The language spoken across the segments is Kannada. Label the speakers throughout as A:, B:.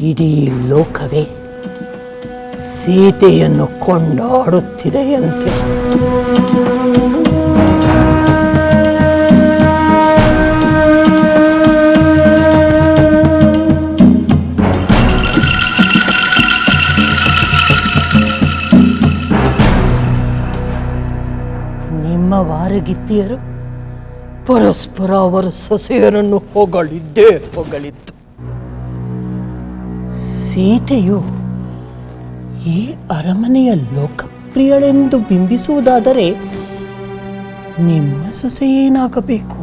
A: ಇಡೀ ಲೋಕವೇ ಸೀತೆಯನ್ನು ಕೊಂಡಾಡುತ್ತಿದೆಯಂತೆ ನಿಮ್ಮ ವಾರಗಿತ್ತಿಯರು ಪರಸ್ಪರ ಅವರ ಸೊಸೆಯರನ್ನು ಹೊಗಳಿದ್ದೇ ಹೊಗಳಿತ್ತು. ಸೀತೆಯು ಈ ಅರಮನೆಯ ಲೋಕಪ್ರಿಯಳೆಂದು ಬಿಂಬಿಸುವುದಾದರೆ ನಿಮ್ಮ ಸೊಸೆ ಏನಾಗಬೇಕು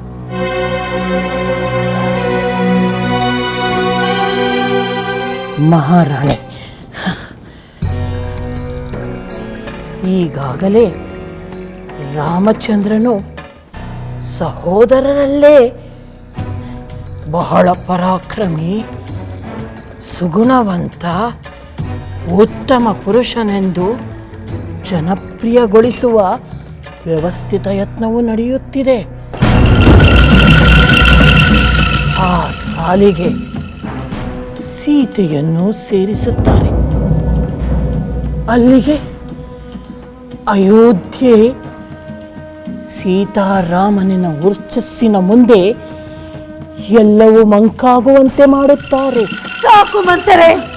A: ಮಹಾರಾಣಿ ಈಗಾಗಲೇ ರಾಮಚಂದ್ರನು ಸಹೋದರರಲ್ಲೇ ಬಹಳ ಪರಾಕ್ರಮಿ ಸುಗುಣವಂತ, ಉತ್ತಮ ಪುರುಷನೆಂದು ಜನಪ್ರಿಯಗೊಳಿಸುವ ವ್ಯವಸ್ಥಿತ ಯತ್ನವು ನಡೆಯುತ್ತಿದೆ. ಆ ಸಾಲಿಗೆ ಸೀತೆಯನ್ನು ಸೇರಿಸುತ್ತಾರೆ. ಅಲ್ಲಿಗೆ ಅಯೋಧ್ಯೆ ಸೀತಾರಾಮನಿನ ವರ್ಚಸ್ಸಿನ ಮುಂದೆ ಎಲ್ಲವೂ ಮಂಕಾಗುವಂತೆ ಮಾಡುತ್ತಾರೆ.
B: ಸಾಕು ಮಂತರೆ.